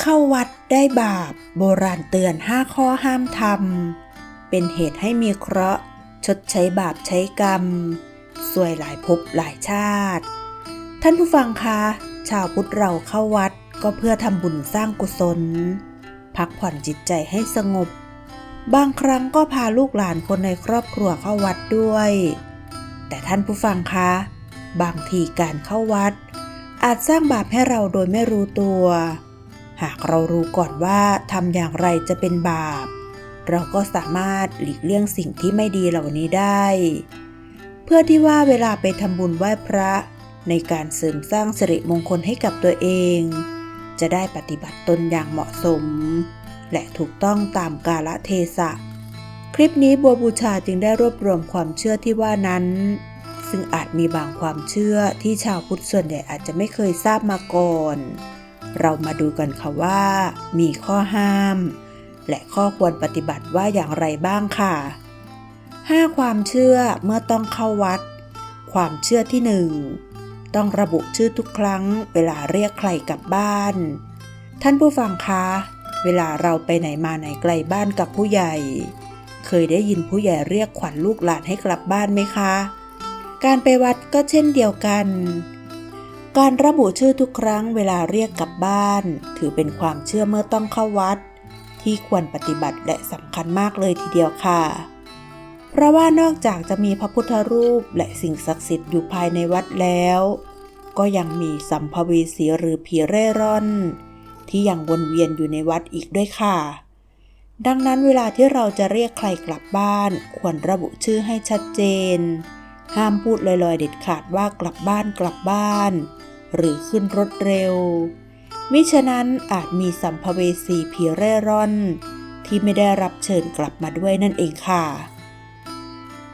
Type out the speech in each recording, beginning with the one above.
เข้าวัดได้บาป โบราณเตือนห้าข้อห้ามทำเป็นเหตุให้มีเคราะห์ ชดใช้บาปใช้กรรม สวยหลายภพหลายชาติ ท่านผู้ฟังคะ ชาวพุทธเราเข้าวัดก็เพื่อทำบุญสร้างกุศล พักผ่อนจิตใจให้สงบ บางครั้งก็พาลูกหลานคนในครอบครัวเข้าวัดด้วย แต่ท่านผู้ฟังคะ บางทีการเข้าวัด อาจสร้างบาปให้เราโดยไม่รู้ตัว หากเรารู้ก่อนว่าทำอย่างไรจะเป็นบาป เราก็สามารถหลีกเลี่ยงสิ่งที่ไม่ดีเหล่านี้ได้ เพื่อที่ว่าเวลาไปทำบุญไหว้พระ ในการเสริมสร้างสิริมงคลให้กับตัวเอง จะได้ปฏิบัติตนอย่างเหมาะสม และถูกต้องตามกาลเทศะ คลิปนี้บัวบูชาจึงได้รวบรวมความเชื่อที่ว่านั้น ซึ่งอาจมีบางความเชื่อที่ชาวพุทธส่วนใหญ่อาจจะไม่เคยทราบมาก่อน เรามาดูกันค่ะว่า มีข้อห้าม และข้อควรปฏิบัติว่าอย่างไรบ้างค่ะ 5 ความเชื่อเมื่อต้องเข้าวัด ความเชื่อที่หนึ่งต้องระบุชื่อทุกครั้ง เวลาเรียกใครกลับบ้าน ท่านผู้ฟังคะเวลาเราไปไหนมาไหนไกลบ้านกับผู้ใหญ่ เคยได้ยินผู้ใหญ่เรียกขวัญลูกหลานให้กลับบ้านไหมคะ การไปวัดก็เช่นเดียวกัน การระบุชื่อทุกครั้งเวลาเรียกกลับบ้าน ถือเป็นความเชื่อเมื่อต้องเข้าวัด ที่ควรปฏิบัติและสำคัญมากเลยทีเดียวค่ะ เพราะว่านอกจากจะมีพระพุทธรูปและสิ่งศักดิ์สิทธิ์อยู่ภายในวัดแล้ว ก็ยังมีสัมภเวสีหรือผีเร่ร่อน ที่ยังวนเวียนอยู่ในวัดอีกด้วยค่ะ ดังนั้นเวลาที่เราจะเรียกใครกลับบ้าน ควรระบุชื่อให้ชัดเจน ห้ามพูดลอยๆเด็ดขาดว่ากลับบ้านกลับบ้าน หรือขึ้นรถเร็ว มิฉะนั้นอาจมีสัมภเวสีผีเร่ร่อน ที่ไม่ได้รับเชิญกลับมาด้วยนั่นเองค่ะ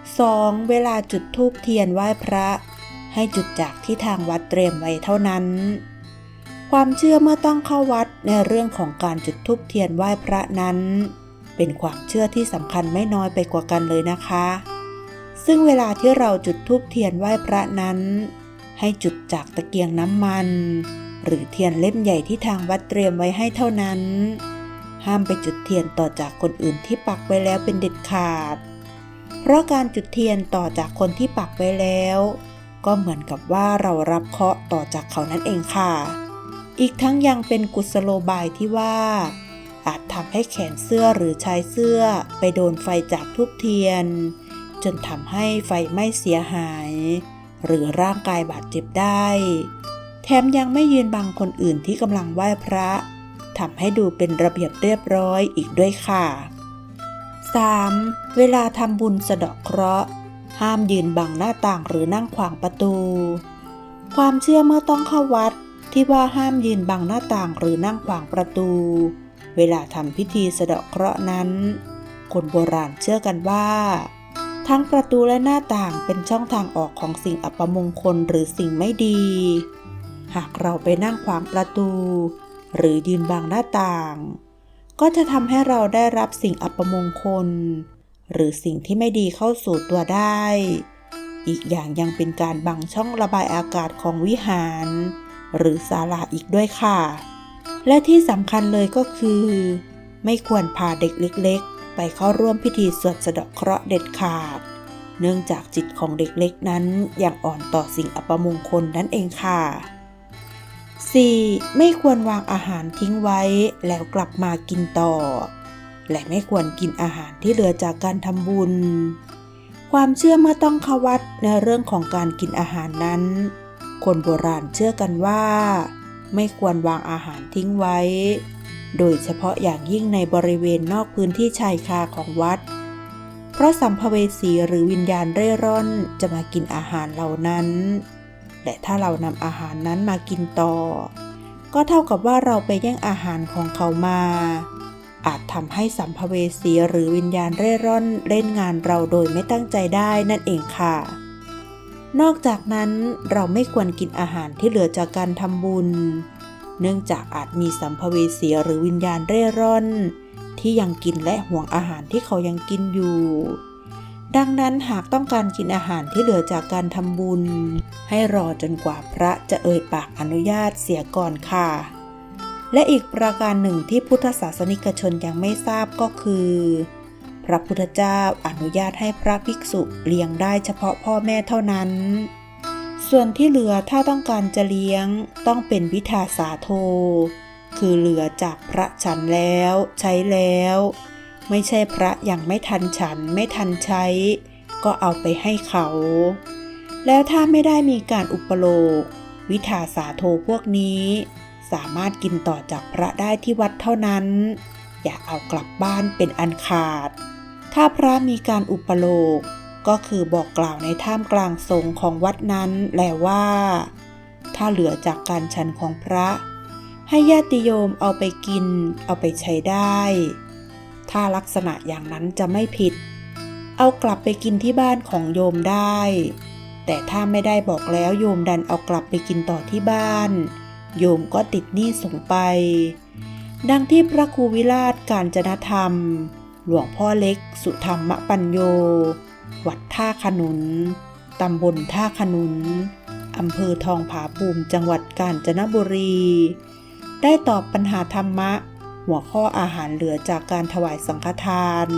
2. เวลาจุดธูปเทียนไหว้พระ ให้จุดจากที่ทางวัดเตรียมไว้เท่านั้น ความเชื่อเมื่อต้องเข้าวัดในเรื่องของการจุดธูปเทียนไหว้พระนั้น เป็นความเชื่อที่สำคัญไม่น้อยไปกว่ากันเลยนะคะ ซึ่งเวลาที่เราจุดธูปเทียนไหว้พระนั้น ให้จุดจากตะเกียงน้ำมัน หรือเทียนเล่มใหญ่ที่ทางวัดเตรียมไว้ให้เท่านั้น ห้ามไปจุดเทียนต่อจากคนอื่นที่ปักไว้แล้วเป็นเด็ดขาด เพราะการจุดเทียนต่อจากคนที่ปักไว้แล้ว ก็เหมือนกับว่าเรารับเคราะห์ต่อจากเขานั่นเองค่ะ อีกทั้งยังเป็นกุศโลบายที่ว่า อาจทำให้แขนเสื้อหรือชายเสื้อไปโดนไฟจากทุบเทียน จนทำให้ไฟไหม้เสียหาย หรือร่างกายบาดเจ็บได้ แถมยังไม่ยืนบังคนอื่นที่กำลังไหว้พระทำให้ดูเป็นระเบียบเรียบร้อยอีกด้วยค่ะ 3. เวลาทำบุญสะเดาะเคราะห์ ห้ามยืนบังหน้าต่างหรือนั่งขวางประตู ความเชื่อเมื่อต้องเข้าวัดที่ว่าห้ามยืนบังหน้าต่างหรือนั่งขวางประตู เวลาทำพิธีสะเดาะเคราะห์นั้น คนโบราณเชื่อกันว่า ทั้งประตูและหน้าต่างเป็นช่องทางออกของสิ่งอัปมงคลหรือสิ่งไม่ดี หากเราไปนั่งขวางประตู หรือยืนบังหน้าต่าง ก็จะทำให้เราได้รับสิ่งอัปมงคล หรือสิ่งที่ไม่ดีเข้าสู่ตัวได้ อีกอย่างยังเป็นการบังช่องระบายอากาศของวิหาร หรือศาลาอีกด้วยค่ะ และที่สำคัญเลยก็คือ ไม่ควรพาเด็กเล็กๆ ไปเข้าร่วมพิธีสวดสะเดาะเคราะห์เด็ดขาด เนื่องจากจิตของเด็กเล็กนั้นยังอ่อนต่อสิ่งอัปมงคลนั่นเองค่ะ 4. ไม่ควรวางอาหารทิ้งไว้แล้วกลับมากินต่อ และไม่ควรกินอาหารที่เหลือจากการทำบุญ ความเชื่อเมื่อต้องขวัดในเรื่องของการกินอาหารนั้น คนโบราณเชื่อกันว่า ไม่ควรวางอาหารทิ้งไว้ โดยเฉพาะอย่างยิ่งในบริเวณนอกพื้นที่ชายคาของวัด เพราะสัมภเวสีหรือวิญญาณเร่ร่อนจะมากินอาหารเหล่านั้น และถ้าเรานำอาหารนั้นมากินต่อ ก็เท่ากับว่าเราไปแย่งอาหารของเขามา อาจทำให้สัมภเวสีหรือวิญญาณเร่ร่อนเล่นงานเราโดยไม่ตั้งใจได้นั่นเองค่ะนอกจากนั้นเราไม่ควรกินอาหารที่เหลือจากการทำบุญ เนื่องจากอาจมีสัมภเวสีหรือวิญญาณเร่ร่อน ที่ยังกินและห่วงอาหารที่เขายังกินอยู่ ดังนั้นหากต้องการกินอาหารที่เหลือจากการทำบุญ ให้รอจนกว่าพระจะเอ่ยปากอนุญาตเสียก่อนค่ะ และอีกประการหนึ่งที่พุทธศาสนิกชนยังไม่ทราบก็คือ พระพุทธเจ้าอนุญาตให้พระภิกษุเลี้ยงได้เฉพาะพ่อแม่เท่านั้น ส่วนที่เหลือถ้าต้องการจะเลี้ยงต้องเป็นวิทาสาโท คือเหลือจากพระฉันแล้วใช้แล้ว ไม่ใช่พระยังไม่ทันฉันไม่ทันใช้ ก็เอาไปให้เขา แล้วถ้าไม่ได้มีการอุปโลก วิทาสาโทพวกนี้ สามารถกินต่อจากพระได้ที่วัดเท่านั้น อย่าเอากลับบ้านเป็นอันขาด ถ้าพระมีการอุปโลก ก็คือบอกกล่าวในท่ามกลางสงของวัดนั้นแล้วว่า ถ้าเหลือจากการฉันของพระ ให้ญาติโยมเอาไปกิน เอาไปใช้ได้ ถ้าลักษณะอย่างนั้นจะไม่ผิด เอากลับไปกินที่บ้านของโยมได้ แต่ถ้าไม่ได้บอกแล้วโยมดันเอากลับไปกินต่อที่บ้าน โยมก็ติดหนี้ส่งไป ดังที่พระครูวิราชการจนธรรม หลวงพ่อเล็ก สุธรรมปัญโย วัดท่าขนุน ตำบลท่าขนุน อำเภอทองผาภูมิจังหวัดกาญจนบุรี ได้ตอบปัญหาธรรมะ หัวข้ออาหารเหลือจากการถวายสังฆทาน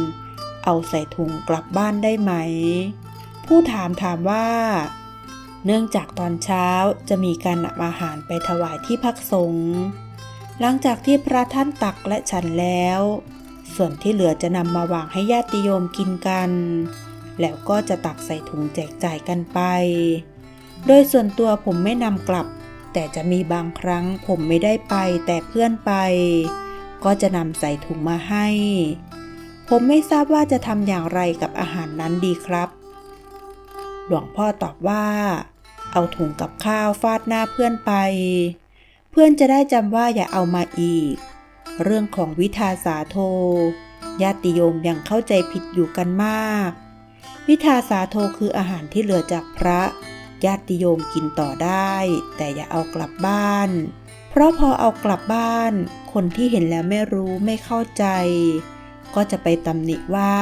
เอาใส่ถุงกลับบ้านได้ไหม ผู้ถามถามว่า เนื่องจากตอนเช้าจะมีการนำอาหารไปถวายที่พักสงฆ์หลังจากที่พระท่านตักและฉันแล้ว ส่วนที่เหลือจะนำมาวางให้ญาติโยมกินกัน แล้วก็จะตักใส่ถุงแจกจ่ายกันไป โดยส่วนตัวผมไม่นำกลับ แต่จะมีบางครั้งผมไม่ได้ไปแต่เพื่อนไป ก็จะนำใส่ถุงมาให้ ผมไม่ทราบว่าจะทำอย่างไรกับอาหารนั้นดีครับ หลวงพ่อตอบว่า เอาถุงกับข้าวฟาดหน้าเพื่อนไป เพื่อนจะได้จำว่าอย่าเอามาอีก เรื่องของวิทาสาโทญาติโยมยังเข้าใจผิดอยู่กันมาก วิทาสาโทคืออาหารที่เหลือจากพระญาติโยมกินต่อได้ แต่อย่าเอากลับบ้าน เพราะพอเอากลับบ้าน คนที่เห็นแล้วไม่รู้ไม่เข้าใจ ก็จะไปตำหนิว่า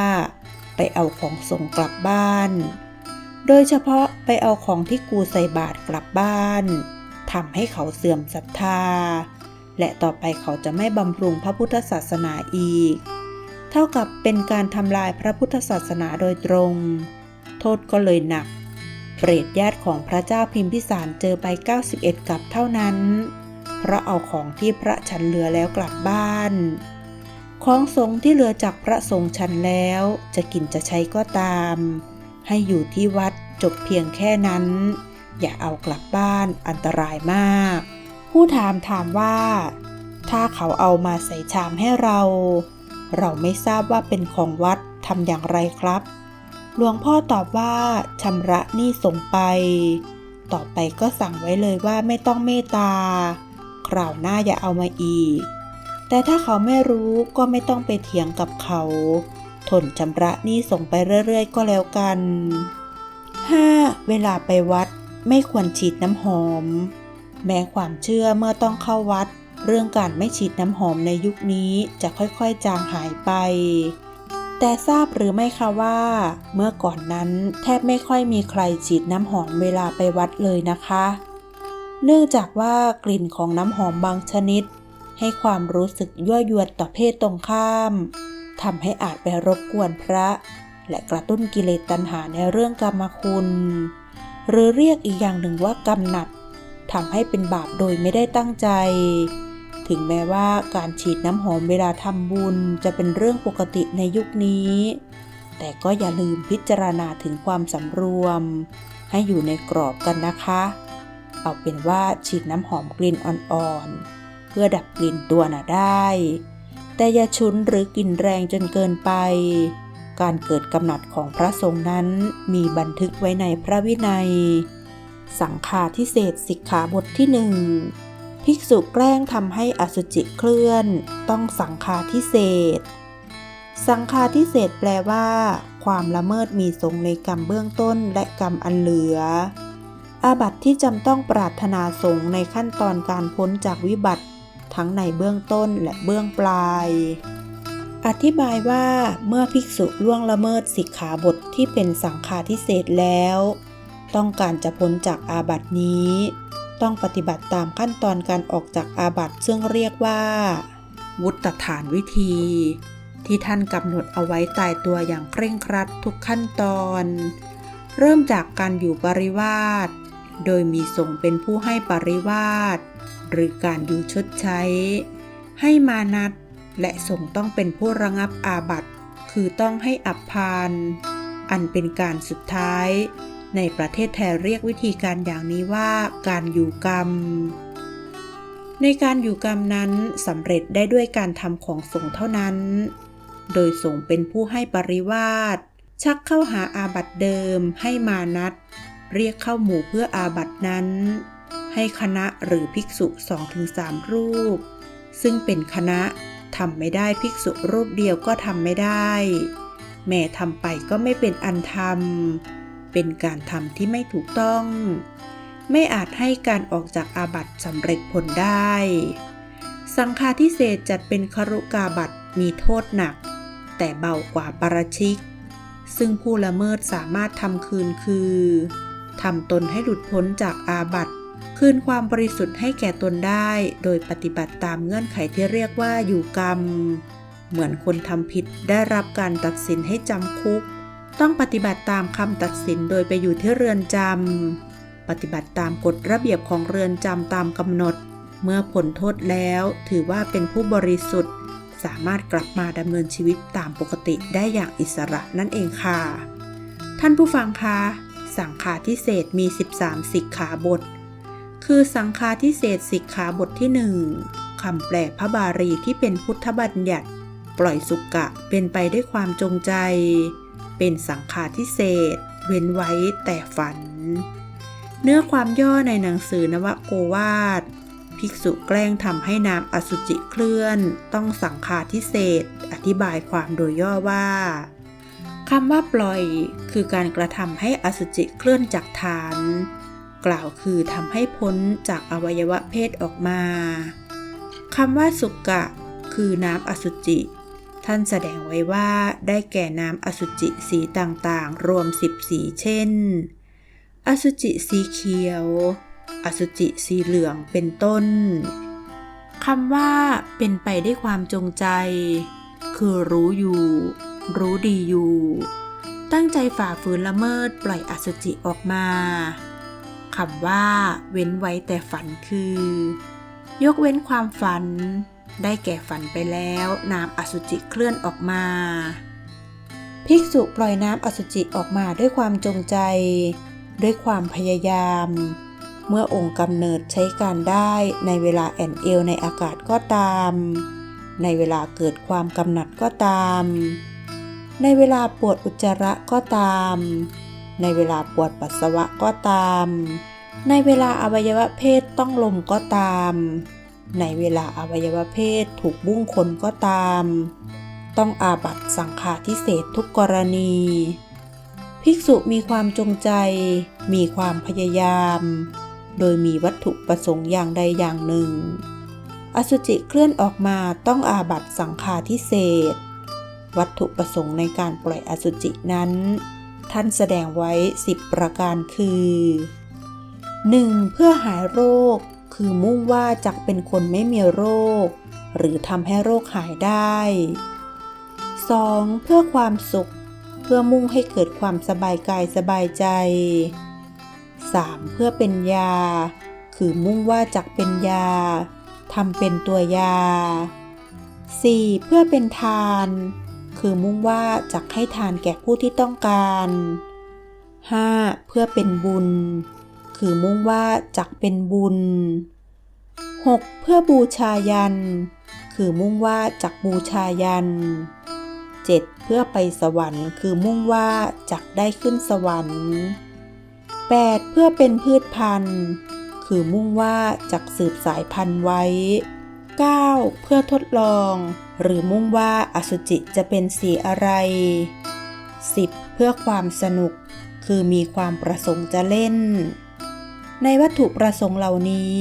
ไปเอาของส่งกลับบ้าน โดยเฉพาะไปเอาของที่กูใส่บาตรกลับบ้านทำให้เขาเสื่อมศรัทธา และต่อไปเขาจะไม่บำรุงพระพุทธศาสนาอีก ท่ากับเป็นการทำลายพระพุทธศาสนาโดยตรง โทษก็เลยหนัก เปรตญาติของพระเจ้าพิมพิสารเจอไป 91 กับเท่านั้น เพราะเอาของที่พระฉันเหลือแล้วกลับบ้าน ของสงฆ์ที่เหลือจากพระสงฆ์ฉันแล้วจะกินจะใช้ก็ตาม ให้อยู่ที่วัดจบเพียงแค่นั้น อย่าเอากลับบ้านอันตรายมาก ผู้ถามถามว่า ถ้าเขาเอามาใส่ชามให้เรา เราไม่ทราบว่าเป็นของวัดทำอย่างไรครับ หลวงพ่อตอบว่าชำระหนี้ส่งไป ต่อไปก็สั่งไว้เลยว่าไม่ต้องเมตตาคราวหน้าอย่าเอามาอีก แต่ถ้าเขาไม่รู้ก็ไม่ต้องไปเถียงกับเขา ทนชำระหนี้ส่งไปเรื่อย ๆ ก็แล้วกัน 5. เวลาไปวัดไม่ควรฉีดน้ำหอม แม้ความเชื่อเมื่อต้องเข้าวัด เรื่องการไม่ฉีดน้ำหอมในยุคนี้จะค่อยๆ จางหายไป แต่ทราบหรือไม่คะว่า เมื่อก่อนนั้นแทบไม่ค่อยมีใครฉีดน้ำหอมเวลาไปวัดเลยนะคะ เนื่องจากว่ากลิ่นของน้ำหอมบางชนิด ให้ความรู้สึกยั่วยวนต่อเพศตรงข้ามทำให้อาจไปรบกวนพระ และกระตุ้นกิเลสตัณหาในเรื่องกรรมคุณ หรือเรียกอีกอย่างหนึ่งว่ากรรมหนักทำให้เป็นบาปโดยไม่ได้ตั้งใจ ถึงแม้ว่าการฉีดน้ำหอมเวลาทำบุญจะเป็นเรื่องปกติในยุคนี้ แต่ก็อย่าลืมพิจารณาถึงความสำรวม ให้อยู่ในกรอบกันนะคะ เอาเป็นว่าฉีดน้ำหอมกลิ่นอ่อนๆ เพื่อดับกลิ่นตัวน่ะได้ แต่อย่าชุนหรือกลิ่นแรงจนเกินไป การเกิดกำหนัดของพระสงฆ์นั้นมีบันทึกไว้ในพระวินัย สังฆาทิเศษสิกขาบทที่หนึ่ง ภิกษุแกล้งทำให้อสุจิเคลื่อน ต้องสังฆาทิเศษ สังฆาทิเศษแปลว่า ความละเมิดมีสงในกรรมเบื้องต้นและกรรมอันเหลือ อาบัติที่จำต้องปรารถนาสงในขั้นตอนการพ้นจากวิบัติ ทั้งในเบื้องต้นและเบื้องปลาย อธิบายว่าเมื่อภิกษุล่วงละเมิดสิกขาบทที่เป็นสังฆาทิเศษแล้ว ต้องการจะพ้นจากอาบัตินี้ ต้องปฏิบัติตามขั้นตอนการออกจากอาบัติซึ่งเรียกว่า วุตฐานวิธี ที่ท่านกำหนดเอาไว้ตายตัวอย่างเคร่งครัดทุกขั้นตอน เริ่มจากการอยู่ปริวาสโดยมีสงเป็นผู้ให้ปริวาสหรือการอยู่ชดใช้ ให้มานัดและสงต้องเป็นผู้ระงับอาบัติ คือต้องให้อับพาน อันเป็นการสุดท้าย ในประเทศไทยเรียกวิธีการอย่างนี้ว่าการอยู่กรรม ในการอยู่กรรมนั้นสำเร็จได้ด้วยการทำของสงฆ์เท่านั้น โดยสงฆ์เป็นผู้ให้ปริวาสชักเข้าหาอาบัตเดิมให้มานัด เรียกเข้าหมู่เพื่ออาบัตนั้น ให้คณะหรือภิกษุสองถึงสามรูป ซึ่งเป็นคณะทำไม่ได้ภิกษุรูปเดียวก็ทำไม่ได้ แม่ทำไปก็ไม่เป็นอันทำ เป็นการทำที่ไม่ถูกต้อง ไม่อาจให้การออกจากอาบัติสำเร็จผลได้ สังฆาทิเศษจัดเป็นครุกาบัตมีโทษหนัก แต่เบากว่าปาราชิก ซึ่งผู้ละเมิดสามารถทำคืนคือทำตนให้หลุดพ้นจากอาบัติคืนความบริสุทธิ์ให้แก่ตนได้ โดยปฏิบัติตามเงื่อนไขที่เรียกว่าอยู่กรรม เหมือนคนทำผิดได้รับการตัดสินให้จำคุก ต้องปฏิบัติตามคำตัดสินโดยไปอยู่ที่เรือนจำ ปฏิบัติตามกฎระเบียบของเรือนจำตามกำหนด เมื่อผลโทษแล้วถือว่าเป็นผู้บริสุทธิ์ สามารถกลับมาดำเนินชีวิตตามปกติได้อย่างอิสระนั่นเองค่ะ ท่านผู้ฟังคะ สังฆาทิเศษมี 13 สิกขาบท คือสังฆาทิเศษสิกขาบทที่หนึ่งคำแปลพระบาลีที่เป็นพุทธบัญญัติ ปล่อยสุกะเป็นไปด้วยความจงใจ เป็นสังฆาทิเศษ เว้นไว้แต่ฝัน เนื้อความย่อในหนังสือนวโกวาท ภิกษุแกล้งทำให้น้ำอสุจิเคลื่อน ต้องสังฆาทิเศษ อธิบายความโดยย่อว่าคำว่าปล่อย คือการกระทำให้อสุจิเคลื่อนจากฐาน กล่าวคือทำให้พ้นจากอวัยวะเพศออกมาคำว่าสุกะ คือน้ำอสุจิ ท่านแสดงไว้ว่าได้แก่น้ำอสุจิสีต่างๆ รวมสิบสีเช่น อสุจิสีเขียว อสุจิสีเหลืองเป็นต้นคำว่าเป็นไปได้วยความจงใจ คือรู้อยู่ รู้ดีอยู่ ตั้งใจฝ่าฝืนละเมิดปล่อยอสุจิออกมาคำว่า เว้นไว้แต่ฝันคือ ยกเว้นความฝัน ได้แก่ฝันไปแล้วน้ำอสุจิเคลื่อนออกมา ภิกษุปล่อยน้ำอสุจิออกมาด้วยความจงใจ ด้วยความพยายาม เมื่อองค์กำเนิดใช้การได้ในเวลาแอนเอลในอากาศก็ตาม ในเวลาเกิดความกำหนัดก็ตาม ในเวลาปวดอุจจาระก็ตาม ในเวลาปวดปัสสาวะก็ตาม ในเวลาอวัยวะเพศต้องลมก็ตาม ในเวลาอวัยวะเพศถูกบุ้งคนก็ตาม ต้องอาบัตสังฆาทิเศษทุกกรณี ภิกษุมีความจงใจ มีความพยายาม โดยมีวัตถุประสงค์อย่างใดอย่างหนึ่ง อสุจิเคลื่อนออกมาต้องอาบัตสังฆาทิเศษวัตถุประสงค์ในการปล่อยอสุจินั้น ท่านแสดงไว้ 10 ประการคือ 1. เพื่อหายโรค คือมุ่งว่าจักเป็นคนไม่มีโรค หรือทำให้โรคหายได้ 2. เพื่อความสุข เพื่อมุ่งให้เกิดความสบายกายสบายใจ 3. เพื่อเป็นยา คือมุ่งว่าจักเป็นยาทำเป็นตัวยา 4. เพื่อเป็นทาน คือมุ่งว่าจักให้ทานแก่ผู้ที่ต้องการ 5. เพื่อเป็นบุญ คือมุ่งว่าจักเป็นบุญ 6. เพื่อบูชายัน คือมุ่งว่าจักบูชายัน 7. เพื่อไปสวรรค์คือมุ่งว่าจักได้ขึ้นสวรรค์ 8. เพื่อเป็นพืชพันธุ์ คือมุ่งว่าจักสืบสายพันธุ์ไว้ 9. เพื่อทดลอง หรือมุ่งว่าอสุจิจะเป็นสีอะไร 10. เพื่อความสนุก คือมีความประสงค์จะเล่น ในวัตถุประสงค์เหล่านี้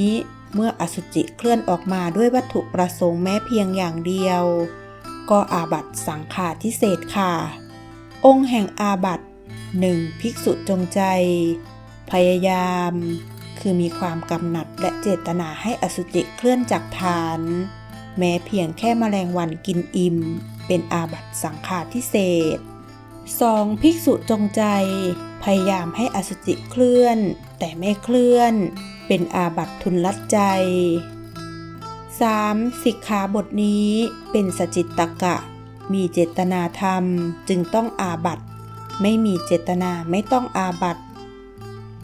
เมื่ออสุจิเคลื่อนออกมาด้วยวัตถุประสงค์แม้เพียงอย่างเดียว ก็อาบัตสังฆาทิเศษค่ะ องค์แห่งอาบัตหนึ่งภิกษุจงใจ พยายาม คือมีความกำหนัดและเจตนาให้อสุจิเคลื่อนจากฐาน แม้เพียงแค่แมลงวันกินอิ่ม เป็นอาบัตสังฆาทิเศษ 2. ภิกษุจงใจ พยายามให้อสุจิเคลื่อน แต่ไม่เคลื่อน เป็นอาบัติทุนลัดใจ 3. สิกขาบทนี้เป็นสจิตตกะ มีเจตนาธรรมจึงต้องอาบัตไม่มีเจตนาไม่ต้องอาบัติ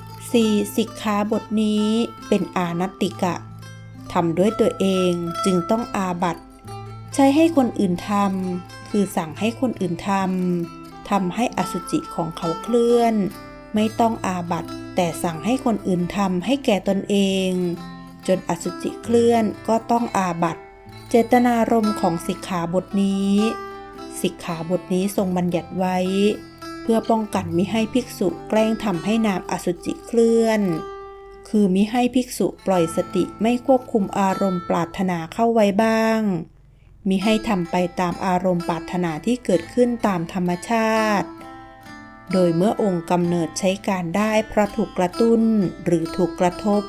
4. สิกขาบทนี้เป็นอานัตติกะทำด้วยตัวเองจึงต้องอาบัตใช้ให้คนอื่นทำคือสั่งให้คนอื่นทำ ทำให้อสุจิของเขาเคลื่อน ไม่ต้องอาบัตแต่สั่งให้คนอื่นทำให้แก่ตนเอง จนอสุจิเคลื่อนก็ต้องอาบัตเจตนารมณ์ของสิกขาบทนี้ สิกขาบทนี้ทรงบัญญัติไว้ เพื่อป้องกันมิให้ภิกษุแกล้งทำให้น้ำอสุจิเคลื่อน คือมิให้ภิกษุปล่อยสติไม่ควบคุมอารมณ์ปรารถนาเข้าไว้บ้าง มิให้ทำไปตามอารมณ์ปรารถนาที่เกิดขึ้นตามธรรมชาติ โดยเมื่อองค์กำเนิดใช้การได้เพราะถูกกระตุ้นหรือถูกกระทบ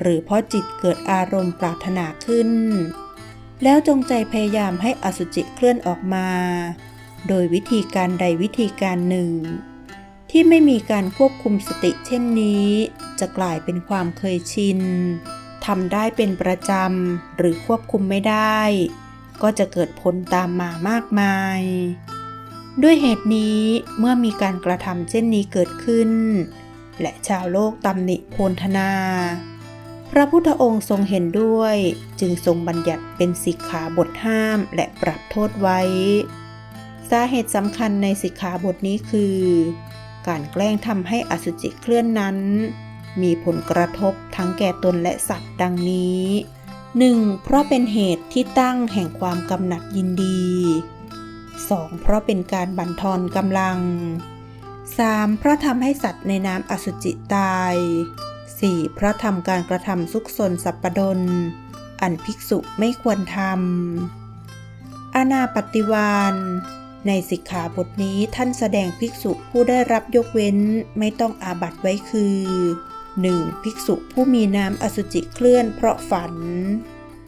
หรือเพราะจิตเกิดอารมณ์ปรารถนาขึ้น แล้วจงใจพยายามให้อสุจิเคลื่อนออกมา โดยวิธีการใดวิธีการหนึ่ง ที่ไม่มีการควบคุมสติเช่นนี้ จะกลายเป็นความเคยชินทำได้เป็นประจำหรือควบคุมไม่ได้ ก็จะเกิดผลตามมามากมาย ด้วยเหตุนี้เมื่อมีการกระทำเช่นนี้เกิดขึ้น และชาวโลกตำหนิโพลธนา พระพุทธองค์ทรงเห็นด้วย จึงทรงบัญญัติเป็นสิกขาบทห้ามและปรับโทษไว้ สาเหตุสำคัญในสิกขาบทนี้คือ การแกล้งทำให้อสุจิเคลื่อนนั้น มีผลกระทบทั้งแก่ตนและสัตว์ดังนี้ 1. เพราะเป็นเหตุที่ตั้งแห่งความกำหนัดยินดี 2. เพราะเป็นการบั่นทอนกำลัง 3. เพราะทำให้สัตว์ในน้ำอสุจิตาย 4. เพราะทำการกระทำซุกซนสัปปดน อันภิกษุไม่ควรทำอานาปฏิวานในสิกขาบทนี้ท่านแสดงภิกษุผู้ได้รับยกเว้นไม่ต้องอาบัตไว้คือ 1. ภิกษุผู้มีน้ำอสุจิเคลื่อนเพราะฝัน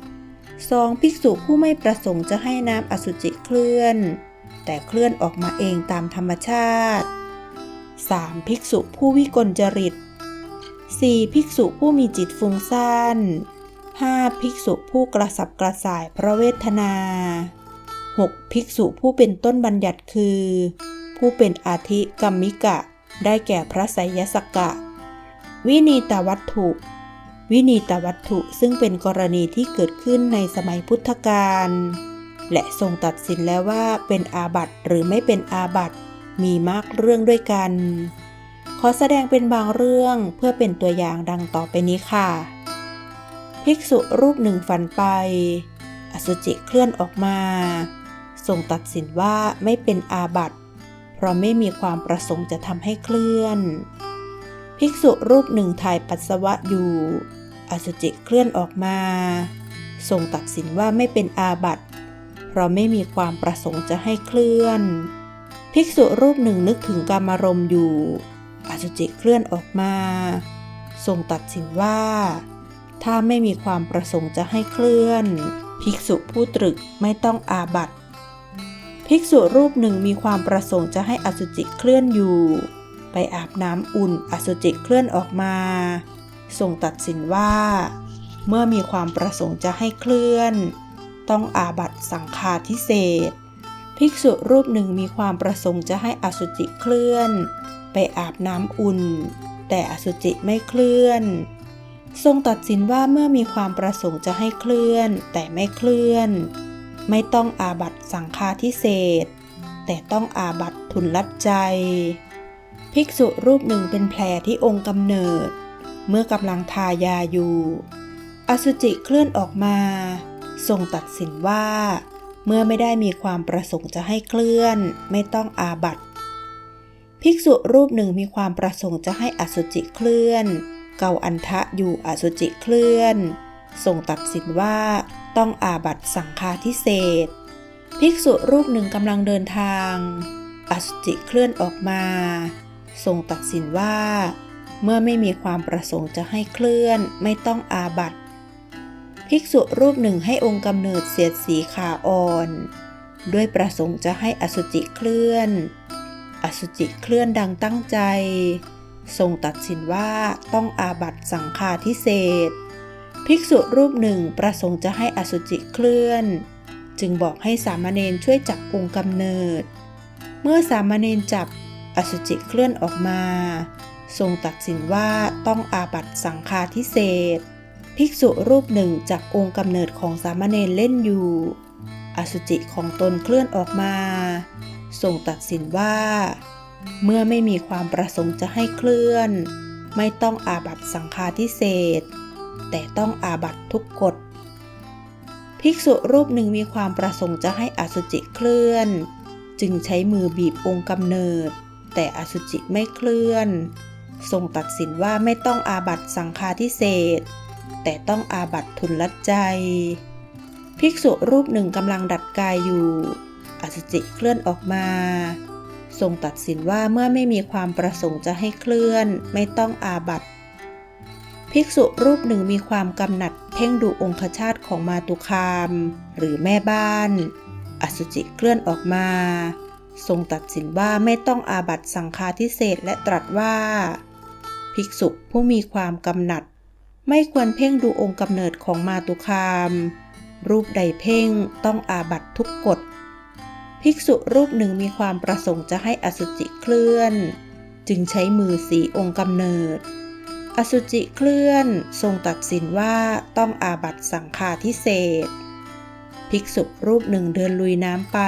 2. ภิกษุผู้ไม่ประสงค์จะให้น้ำอสุจิเคลื่อน แต่เคลื่อนออกมาเองตามธรรมชาติ 3. ภิกษุผู้วิกลจริต 4. ภิกษุผู้มีจิตฟุ้งซ่าน 5. ภิกษุผู้กระสับกระส่ายเพราะเวทนา 6. ภิกษุผู้เป็นต้นบัญญัติคือ ผู้เป็นอาทิกรรมิกะ ได้แก่พระไสยสกะ วินีตวัตถุ วินีตวัตถุซึ่งเป็นกรณีที่เกิดขึ้นในสมัยพุทธกาลและทรงตัดสินแล้วว่าเป็นอาบัติหรือไม่เป็นอาบัติมีมากเรื่องด้วยกัน ขอแสดงเป็นบางเรื่องเพื่อเป็นตัวอย่างดังต่อไปนี้ค่ะ ภิกษุรูปหนึ่งฝันไป อสุจิเคลื่อนออกมา ทรงตัดสินว่าไม่เป็นอาบัติ เพราะไม่มีความประสงค์จะทำให้เคลื่อน ภิกษุรูปหนึ่งถ่ายปัสสาวะอยู่ อสุจิเคลื่อนออกมา ทรงตัดสินว่าไม่เป็นอาบัติเพราะไม่มีความประสงค์จะให้เคลื่อน ภิกษุรูปหนึ่งนึกถึงกามารมอยู่ อสุจิเคลื่อนออกมา ทรงตัดสินว่า ถ้าไม่มีความประสงค์จะให้เคลื่อน ภิกษุผู้ตรึกไม่ต้องอาบัติภิกษุรูปหนึ่งมีความประสงค์จะให้อสุจิเคลื่อนอยู่ ไปอาบน้ำอุ่นอสุจิเคลื่อนออกมา ทรงตัดสินว่า เมื่อมีความประสงค์จะให้เคลื่อน ต้องอาบัตสังฆาทิเศษภิกษุรูปหนึ่งมีความประสงค์จะให้อสุจิเคลื่อน ไปอาบน้ำอุ่น แต่อสุจิไม่เคลื่อน ทรงตัดสินว่าเมื่อมีความประสงค์จะให้เคลื่อน แต่ไม่เคลื่อน ไม่ต้องอาบัตสังฆาทิเศษแต่ต้องอาบัตทุนลัดใจ ภิกษุรูปหนึ่งเป็นแผลที่องค์กำเนิด เมื่อกำลังทายาอยู่ อสุจิเคลื่อนออกมาทรงตัดสินว่า เมื่อไม่ได้มีความประสงค์จะให้เคลื่อน ไม่ต้องอาบัตภิกษุรูปหนึ่งมีความประสงค์จะให้อสุจิเคลื่อน เกาอันทะอยู่อสุจิเคลื่อนทรงตัดสินว่าต้องอาบัตสังฆาทิเศษภิกษุรูปหนึ่งกำลังเดินทาง อสุจิเคลื่อนออกมา ทรงตัดสินว่า เมื่อไม่มีความประสงค์จะให้เคลื่อนไม่ต้องอาบัตภิกษุรูปหนึ่งให้องค์กำเนิดเสียดสีขาอ่อน ด้วยประสงค์จะให้อสุจิเคลื่อน อสุจิเคลื่อนดังตั้งใจ ทรงตัดสินว่าต้องอาบัตสังฆาทิเศษภิกษุรูปหนึ่งประสงค์จะให้อสุจิเคลื่อน จึงบอกให้สามเณรช่วยจับองค์กำเนิด เมื่อสามเณรจับ อสุจิเคลื่อนออกมา ทรงตัดสินว่าต้องอาบัตสังฆาทิเศษภิกษุรูปหนึ่งจับองค์กำเนิดของสามเณรเล่นอยู่ อสุจิของตนเคลื่อนออกมา ทรงตัดสินว่า เมื่อไม่มีความประสงค์จะให้เคลื่อน ไม่ต้องอาบัตสังฆาทิเศษแต่ต้องอาบัตทุกกฎภิกษุรูปหนึ่งมีความประสงค์จะให้อสุจิเคลื่อน จึงใช้มือบีบองค์กำเนิด แต่อสุจิไม่เคลื่อน ทรงตัดสินว่าไม่ต้องอาบัตสังฆาทิเศษแต่ต้องอาบัตทุนลัดใจ ภิกษุรูปหนึ่งกำลังดัดกายอยู่ อสุจิเคลื่อนออกมา ทรงตัดสินว่าเมื่อไม่มีความประสงค์จะให้เคลื่อน ไม่ต้องอาบัตภิกษุรูปหนึ่งมีความกำหนัดเพ่งดูองคชาตของมาตุคาม หรือแม่บ้าน อสุจิเคลื่อนออกมา ทรงตัดสินว่าไม่ต้องอาบัตสังฆาทิเศษและตรัสว่า ภิกษุผู้มีความกำหนัด ไม่ควรเพ่งดูองค์กำเนิดของมาตุคาม รูปใดเพ่งต้องอาบัตทุกกฎ ภิกษุรูปหนึ่งมีความประสงค์จะให้อสุจิเคลื่อน จึงใช้มือสีองค์กำเนิด อสุจิเคลื่อนทรงตัดสินว่าต้องอาบัตสังฆาทิเศษภิกษุรูปหนึ่งเดินลุยน้ำไป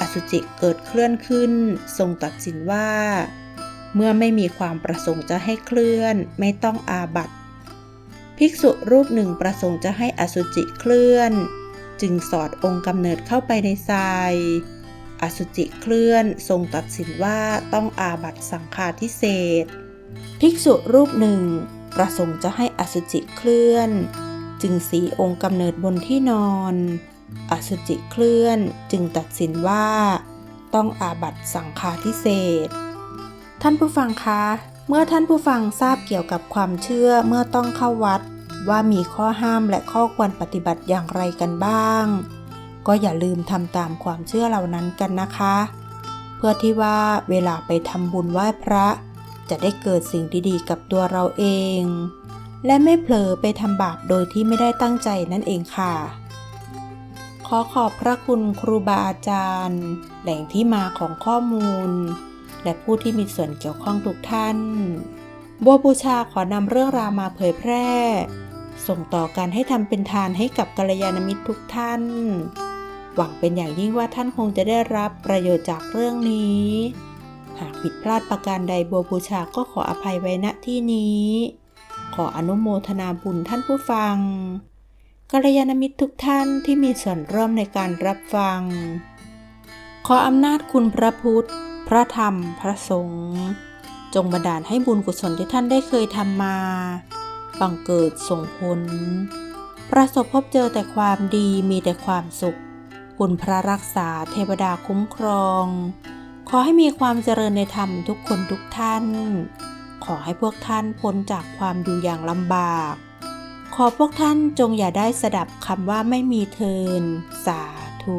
อสุจิเกิดเคลื่อนขึ้น ทรงตัดสินว่า เมื่อไม่มีความประสงค์จะให้เคลื่อน ไม่ต้องอาบัตภิกษุรูปหนึ่งประสงค์จะให้อสุจิเคลื่อน จึงสอดองค์กำเนิดเข้าไปในทรายอสุจิเคลื่อนทรงตัดสินว่าต้องอาบัตสังฆาทิเศษภิกษุรูปหนึ่ง ประสงค์จะให้อสุจิเคลื่อน จึงสีองค์กำเนิดบนที่นอน อสุจิเคลื่อนจึงตัดสินว่า ต้องอาบัตสังฆาทิเศษท่านผู้ฟังคะ เมื่อท่านผู้ฟังทราบเกี่ยวกับความเชื่อเมื่อต้องเข้าวัด ว่ามีข้อห้ามและข้อควรปฏิบัติอย่างไรกันบ้าง ก็อย่าลืมทำตามความเชื่อเหล่านั้นกันนะคะ เพื่อที่ว่าเวลาไปทำบุญไหว้พระ จะได้เกิดสิ่งดีๆ กับตัวเราเอง และไม่เผลอไปทำบาปโดยที่ไม่ได้ตั้งใจนั่นเองค่ะ ขอขอบพระคุณครูบาอาจารย์ แหล่งที่มาของข้อมูล และผู้ที่มีส่วนเกี่ยวข้องทุกท่าน บัวบูชาขอนำเรื่องราวมาเผยแพร่ ส่งต่อการให้ทำเป็นทานให้กับกัลยาณมิตรทุกท่าน หวังเป็นอย่างยิ่งว่าท่านคงจะได้รับประโยชน์จากเรื่องนี้ หากผิดพลาดประการใดบัวบูชาก็ขออภัยไว้ณที่นี้ ขออนุโมทนาบุญท่านผู้ฟัง กัลยาณมิตรทุกท่านที่มีส่วนร่วมในการรับฟัง ขออำนาจคุณพระพุทธ พระธรรม พระสงฆ์ จงบันดาลให้บุญกุศลที่ท่านได้เคยทำมา บังเกิดส่งผล ประสบพบเจอแต่ความดีมีแต่ความสุข คุณพระรักษาเทวดาคุ้มครอง ขอให้มีความเจริญในธรรมทุกคนทุกท่าน ขอให้พวกท่านพ้นจากความอยู่อย่างลำบาก อพวกท่านจงอย่าได้สดับคำว่าไม่มีเทิน สาธุ